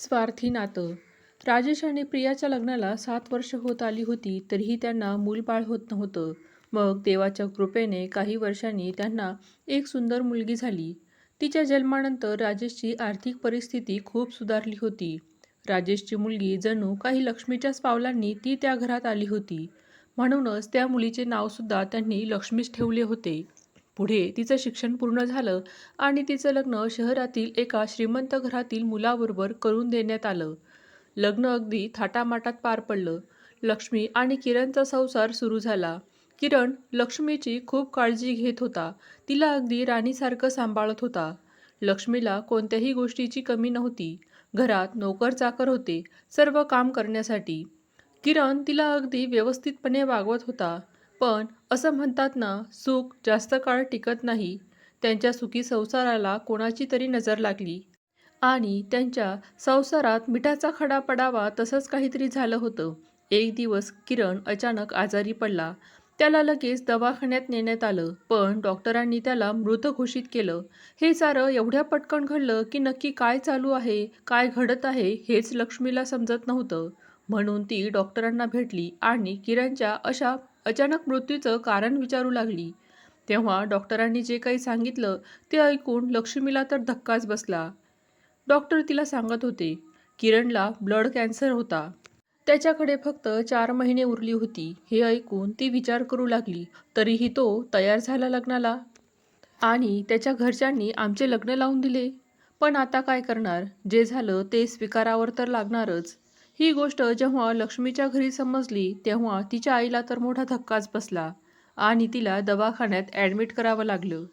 स्वार्थी नातं. राजेश आणि प्रियाच्या लग्नाला सात वर्ष होत आली होती तरीही त्यांना मूलबाळ होत नव्हतं. मग देवाच्या कृपेने काही वर्षांनी त्यांना एक सुंदर मुलगी झाली. तिच्या जन्मानंतर राजेशची आर्थिक परिस्थिती खूप सुधारली होती. राजेशची मुलगी जणू काही लक्ष्मीच्याच पावलांनी ती त्या घरात आली होती. म्हणूनच त्या मुलीचे नावसुद्धा त्यांनी लक्ष्मीच ठेवले होते. पुढे तिचं शिक्षण पूर्ण झालं आणि तिचं लग्न शहरातील एका श्रीमंत घरातील मुलाबरोबर करून देण्यात आलं. लग्न अगदी थाटामाटात पार पडलं. लक्ष्मी आणि किरणचा संसार सुरू झाला. किरण लक्ष्मीची खूप काळजी घेत होता. तिला अगदी राणीसारखं सांभाळत होता. लक्ष्मीला कोणत्याही गोष्टीची कमी नव्हती. घरात नोकर चाकर होते सर्व काम करण्यासाठी. किरण तिला अगदी व्यवस्थितपणे वागवत होता. पण असं म्हणतात ना सुख जास्त काळ टिकत नाही. त्यांच्या सुखी संसाराला कोणाची तरी नजर लागली. आणि त्यांच्या संसारात मिठाचा खडा पडावा तसंच काहीतरी झालं होतं. एक दिवस किरण अचानक आजारी पडला. त्याला लगेच दवाखान्यात नेण्यात आलं पण डॉक्टरांनी त्याला मृत घोषित केलं. हे सारं एवढ्या पटकन घडलं की नक्की काय चालू आहे काय घडत आहे हेच लक्ष्मीला समजत नव्हतं. म्हणून ती डॉक्टरांना भेटली आणि किरणच्या अशा अचानक मृत्यूचं कारण विचारू लागली. तेव्हा डॉक्टरांनी जे काही सांगितलं ते ऐकून लक्ष्मीला तर धक्काच बसला. डॉक्टर तिला सांगत होते किरणला ब्लड कॅन्सर होता. त्याच्याकडे फक्त चार महिने उरली होती. हे ऐकून ती विचार करू लागली तरीही तो तयार झाला लग्नाला. आणि त्याच्या घरच्यांनी आमचे लग्न लावून दिले. पण आता काय करणार? जे झालं ते स्वीकारावर तर लागणारच. ही गोष्ट जेव्हा लक्ष्मीच्या घरी समजली तेव्हा तिच्या आईला तर मोठा धक्काच बसला आणि तिला दवाखान्यात ॲडमिट करावं लागलं.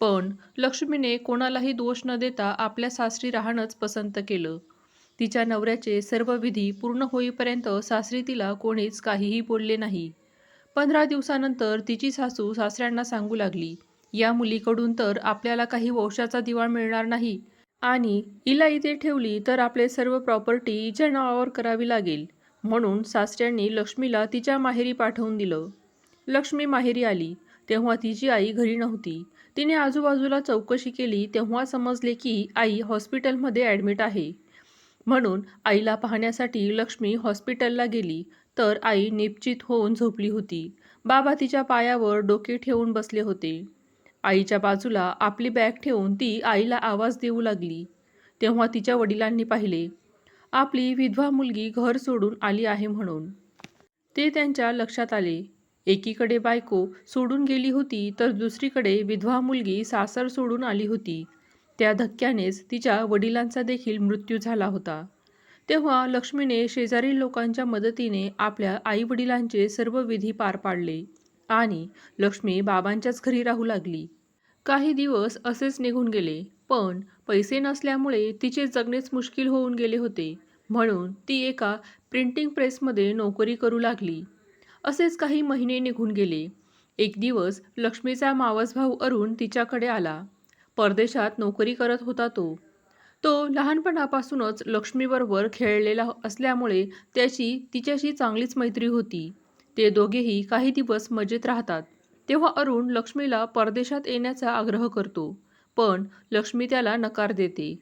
पण लक्ष्मीने कोणालाही दोष न देता आपल्या सासरी राहणंच पसंत केलं. तिच्या नवऱ्याचे सर्व विधी पूर्ण होईपर्यंत सासरी तिला कोणीच काहीही बोलले नाही. पंधरा दिवसानंतर तिची सासू सासऱ्यांना सांगू लागली या मुलीकडून तर आपल्याला काही वंशाचा दिवा मिळणार नाही आणि हिला इथे ठेवली तर आपले सर्व प्रॉपर्टी हिच्या नावावर करावी लागेल. म्हणून सासऱ्यांनी लक्ष्मीला तिच्या माहेरी पाठवून दिलं. लक्ष्मी माहेरी आली. तेव्हा तिची आई घरी नव्हती. तिने आजूबाजूला चौकशी केली तेव्हा समजले की आई हॉस्पिटलमध्ये ॲडमिट आहे. म्हणून आईला पाहण्यासाठी लक्ष्मी हॉस्पिटलला गेली. तर आई निपचित होऊन झोपली होती. बाबा तिच्या पायावर डोके ठेवून बसले होते. आईच्या बाजूला आपली बॅग ठेवून ती आईला आवाज देऊ लागली. तेव्हा तिच्या वडिलांनी पाहिले आपली विधवा मुलगी घर सोडून आली आहे म्हणून. ते त्यांच्या लक्षात आले. एकीकडे बायको सोडून गेली होती तर दुसरीकडे विधवा मुलगी सासर सोडून आली होती. त्या धक्क्यानेच तिच्या वडिलांचा देखील मृत्यू झाला होता. तेव्हा लक्ष्मीने शेजारील लोकांच्या मदतीने आपल्या आईवडिलांचे सर्व विधी पार पाडले. आणि लक्ष्मी बाबांच्याच घरी राहू लागली. काही दिवस असेच निघून गेले पण पैसे नसल्यामुळे तिचे जगणेच मुश्किल होऊन गेले होते. म्हणून ती एका प्रिंटिंग प्रेसमध्ये नोकरी करू लागली. असेच काही महिने निघून गेले. एक दिवस लक्ष्मीचा मावस भाऊ अरुण तिच्याकडे आला. परदेशात नोकरी करत होता तो. तो लहानपणापासूनच लक्ष्मीबरोबर खेळलेला असल्यामुळे त्याची तिच्याशी चांगलीच मैत्री होती. ते दोघेही काही दिवस मजेत राहतात. तेव्हा अरुण लक्ष्मीला परदेशात येण्याचा आग्रह करतो पण लक्ष्मी त्याला नकार देते.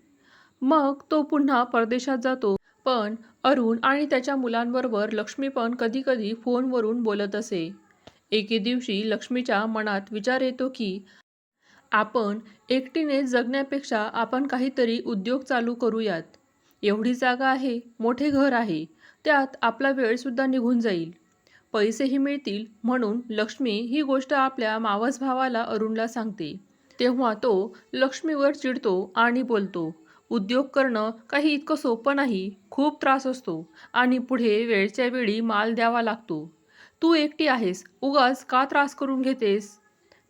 मग तो पुन्हा परदेशात जातो पण अरुण आणि त्याच्या मुलांबरोबर लक्ष्मी पण कधीकधी फोनवरून बोलत असे. एके दिवशी लक्ष्मीच्या मनात विचार येतो की आपण एकटीने जगण्यापेक्षा आपण काहीतरी उद्योग चालू करूयात. एवढी जागा आहे मोठे घर आहे त्यात आपला वेळसुद्धा निघून जाईल. पैसेही मिळतील म्हणून लक्ष्मी ही गोष्ट आपल्या मावस भावाला अरुणला सांगते. तेव्हा तो लक्ष्मीवर चिडतो आणि बोलतो उद्योग करणं काही इतकं सोपं नाही खूप त्रास असतो आणि पुढे वेळच्या वेळी माल द्यावा लागतो. तू एकटी आहेस उगाच का त्रास करून घेतेस?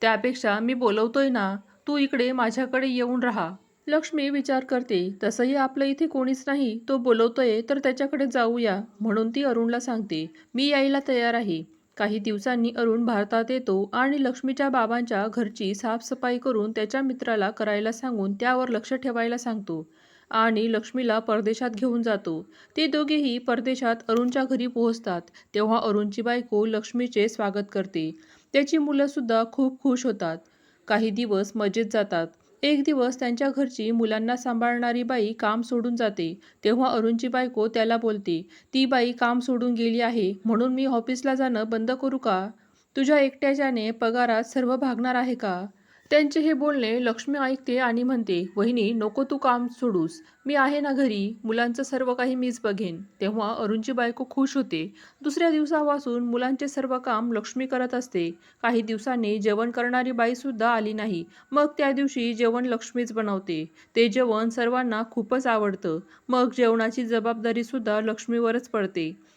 त्यापेक्षा मी बोलवतोय ना तू इकडे माझ्याकडे येऊन राहा. लक्ष्मी विचार करते तसंही आपलं इथे कोणीच नाही तो बोलवतोय तर त्याच्याकडे जाऊया म्हणून ती अरुणला सांगते मी यायला तयार आहे. काही दिवसांनी अरुण भारतात येतो आणि लक्ष्मीच्या बाबांच्या घरची साफसफाई करून त्याच्या मित्राला करायला सांगून त्यावर लक्ष ठेवायला सांगतो आणि लक्ष्मीला परदेशात घेऊन जातो. ते दोघेही परदेशात अरुणच्या घरी पोहोचतात तेव्हा अरुणची बायको लक्ष्मीचे स्वागत करते. त्याची मुलंसुद्धा खूप खुश होतात. काही दिवस मजेत जातात. एक दिवस त्यांच्या घरची मुलांना सांभाळणारी बाई काम सोडून जाते. तेव्हा अरुणची बायको त्याला बोलते ती बाई काम सोडून गेली आहे म्हणून मी ऑफिसला जाणं बंद करू का? तुझ्या एकट्याच्याने पगारात सर्व भागणार आहे का? त्यांचे हे बोलणे लक्ष्मी ऐकते आणि म्हणते वहिनी नको तू काम सोडूस. मी आहे ना घरी. मुलांचं सर्व काही मीच बघेन. तेव्हा अरुणची बायको खुश होते. दुसऱ्या दिवसापासून मुलांचे सर्व काम लक्ष्मी करत असते. काही दिवसांनी जेवण करणारी बाईसुद्धा आली नाही. मग त्या दिवशी जेवण लक्ष्मीच बनवते. ते जेवण सर्वांना खूपच आवडतं. मग जेवणाची जबाबदारीसुद्धा लक्ष्मीवरच पडते.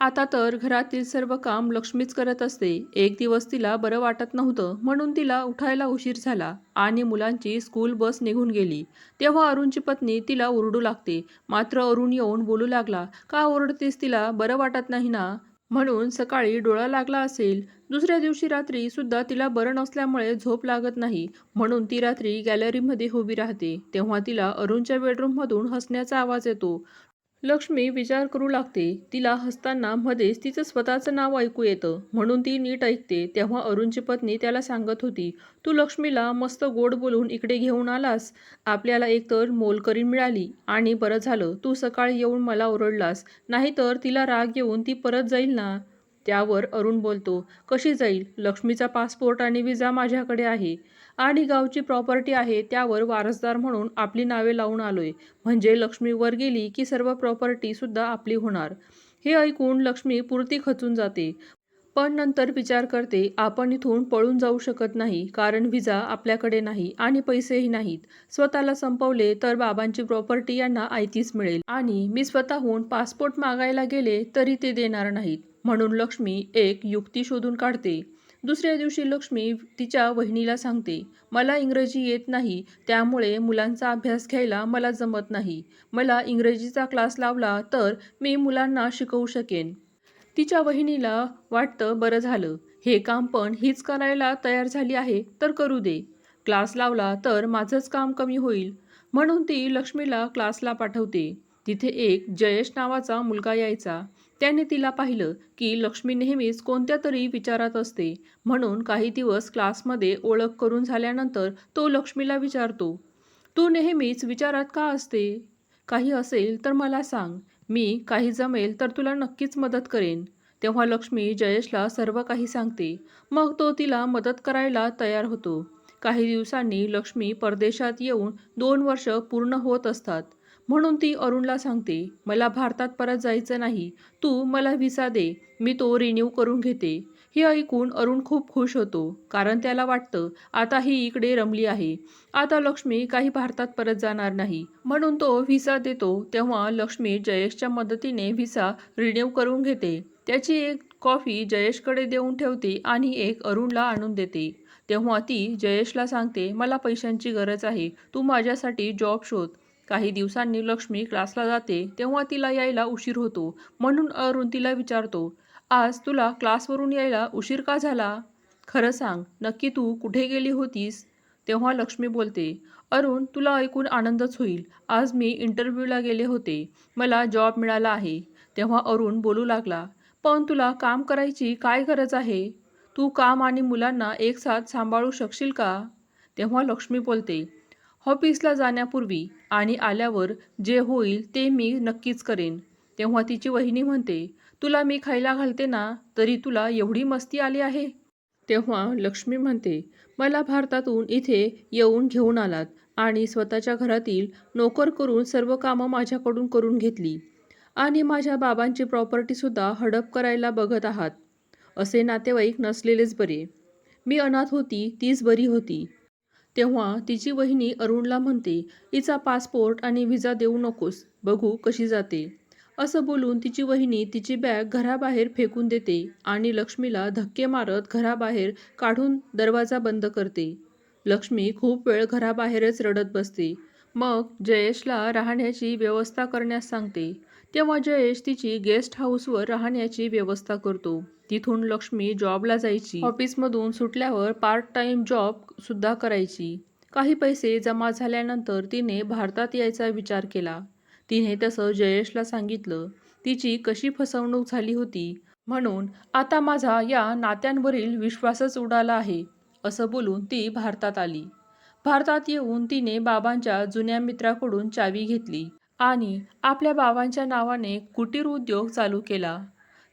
आता तर घरातील सर्व काम लक्ष्मीच करत असते. एक दिवस तिला बरं वाटत नव्हतं म्हणून तिला उठायला उशीर झाला आणि मुलांची स्कूल बस निघून गेली. तेव्हा अरुणची पत्नी तिला ओरडू लागते. मात्र अरुण येऊन बोलू लागला का ओरडतेस तिला? बरं वाटत नाही ना? म्हणून सकाळी डोळा लागला असेल. दुसऱ्या दिवशी रात्री सुद्धा तिला बरं नसल्यामुळे झोप लागत नाही म्हणून ती रात्री गॅलरीमध्ये उभी राहते. तेव्हा तिला अरुणच्या बेडरूममधून हसण्याचा आवाज येतो. लक्ष्मी विचार करू लागते. तिला हसताना मध्येच तिचं स्वतःचं नाव ऐकू येतं. म्हणून ती नीट ऐकते. तेव्हा अरुणची पत्नी त्याला सांगत होती तू लक्ष्मीला मस्त गोड बोलून इकडे घेऊन आलास. आपल्याला एकतर मोलकरी मिळाली आणि बरं झालं. तू सकाळी येऊन मला ओरडलास. नाहीतर तिला राग येऊन ती परत जाईल ना? त्यावर अरुण बोलतो कशी जाईल? लक्ष्मीचा पासपोर्ट आणि विजा माझ्याकडे आहे. आणि गावची प्रॉपर्टी आहे त्यावर वारसदार म्हणून आपली नावे लावून आलोय. म्हणजे लक्ष्मी वर गेली की सर्व प्रॉपर्टी सुद्धा आपली होणार. हे ऐकून लक्ष्मी पुरती खचून जाते. पण नंतर विचार करते आपण इथून पळून जाऊ शकत नाही कारण विजा आपल्याकडे नाही आणि पैसेही नाहीत. स्वतःला संपवले तर बाबांची प्रॉपर्टी यांना आयतीच मिळेल. आणि मी स्वतःहून पासपोर्ट मागायला गेले तरी ते देणार नाहीत. म्हणून लक्ष्मी एक युक्ती शोधून काढते. दुसऱ्या दिवशी लक्ष्मी तिच्या वहिनीला सांगते मला इंग्रजी येत नाही त्यामुळे मुलांचा अभ्यास घ्यायला मला जमत नाही. मला इंग्रजीचा क्लास लावला तर मी मुलांना शिकवू शकेन. तिच्या वहिनीला वाटतं बरं झालं. हे काम पण हीच करायला तयार झाली आहे तर करू दे. क्लास लावला तर माझंच काम कमी होईल. म्हणून ती लक्ष्मीला क्लासला पाठवते. तिथे एक जयेश नावाचा मुलगा यायचा. त्याने तिला पाहिलं की लक्ष्मी नेहमीच कोणत्या तरी विचारात असते. म्हणून काही दिवस क्लासमध्ये ओळख करून झाल्यानंतर तो लक्ष्मीला विचारतो तू नेहमीच विचारात का असते? काही असेल तर मला सांग. मी काही जमेल तर तुला नक्कीच मदत करेन. तेव्हा लक्ष्मी जयेशला सर्व काही सांगते. मग तो तिला मदत करायला तयार होतो. काही दिवसांनी लक्ष्मी परदेशात येऊन दोन वर्ष पूर्ण होत असतात. म्हणून ती अरुणला सांगते मला भारतात परत जायचं नाही. तू मला व्हिसा दे. मी तो रिन्यू करून घेते. हे ऐकून अरुण खूप खुश होतो कारण त्याला वाटतं आता ही इकडे रमली आहे. आता लक्ष्मी काही भारतात परत जाणार नाही. म्हणून तो व्हिसा देतो तेव्हा लक्ष्मी जयेशच्या मदतीने व्हिसा रिन्यू करून घेते. त्याची एक कॉफी जयेशकडे देऊन ठेवते आणि एक अरुणला आणून देते. तेव्हा ती जयेशला सांगते मला पैशांची गरज आहे. तू माझ्यासाठी जॉब शोध. काही दिवसांनी लक्ष्मी क्लासला जाते तेव्हा तिला यायला उशीर होतो. म्हणून अरुण तिला विचारतो आज तुला क्लासवरून यायला उशीर का झाला? खरं सांग नक्की तू कुठे गेली होतीस? तेव्हा लक्ष्मी बोलते अरुण तुला ऐकून आनंदच होईल. आज मी इंटरव्ह्यूला गेले होते. मला जॉब मिळाला आहे. तेव्हा अरुण बोलू लागला पण तुला काम करायची काय गरज आहे? तू काम आणि मुलांना एकसाथ सांभाळू शकशील का? तेव्हा लक्ष्मी बोलते ऑफिसला जाण्यापूर्वी आणि आल्यावर जे होईल ते मी नक्कीच करेन. तेव्हा तिची वहिनी म्हणते तुला मी खायला घालते ना तरी तुला एवढी मस्ती आली आहे? तेव्हा लक्ष्मी म्हणते मला भारतातून इथे येऊन घेऊन आलात आणि स्वतःच्या घरातील नोकर करून सर्व कामं माझ्याकडून करून घेतली आणि माझ्या बाबांची प्रॉपर्टीसुद्धा हडप करायला बघत आहात. असे नातेवाईक नसलेलेच बरे. मी अनाथ होती तीच बरी होती. तेव्हा तिची वहिनी अरुणला म्हणते तिचा पासपोर्ट आणि व्हिसा देऊ नकोस बघू कशी जाते. असं बोलून तिची वहिनी तिची बॅग घराबाहेर फेकून देते आणि लक्ष्मीला धक्के मारत घराबाहेर काढून दरवाजा बंद करते. लक्ष्मी खूप वेळ घराबाहेरच रडत बसते. मग जयेशला राहण्याची व्यवस्था करण्यास सांगते. तेव्हा जयेश तिची गेस्ट हाऊसवर राहण्याची व्यवस्था करतो. तिथून लक्ष्मी जॉबला जायची. ऑफिसमधून सुटल्यावर पार्ट टाइम जॉब सुद्धा करायची. काही पैसे जमा झाल्यानंतर तिने भारतात यायचा विचार केला. तिने तसं जयेशला सांगितलं. तिची कशी फसवणूक झाली होती? म्हणून आता माझा या नात्यांवरील विश्वासच उडाला आहे असं बोलून ती भारतात आली. भारतात येऊन तिने बाबांच्या जुन्या मित्राकडून चावी घेतली आणि आपल्या बाबांच्या नावाने कुटीर उद्योग चालू केला.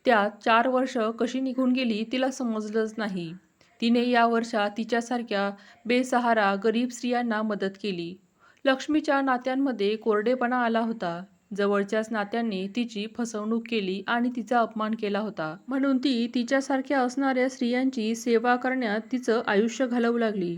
त्यात चार वर्ष कशी निघून गेली तिला समजलंच नाही. तिने या वर्षात तिच्यासारख्या बेसहारा गरीब स्त्रियांना मदत केली. लक्ष्मीच्या नात्यांमध्ये कोरडेपणा आला होता. जवळच्याच नात्यांनी तिची फसवणूक केली आणि तिचा अपमान केला होता. म्हणून ती तिच्यासारख्या असणाऱ्या स्त्रियांची सेवा करण्यात तिचं आयुष्य घालवू लागली.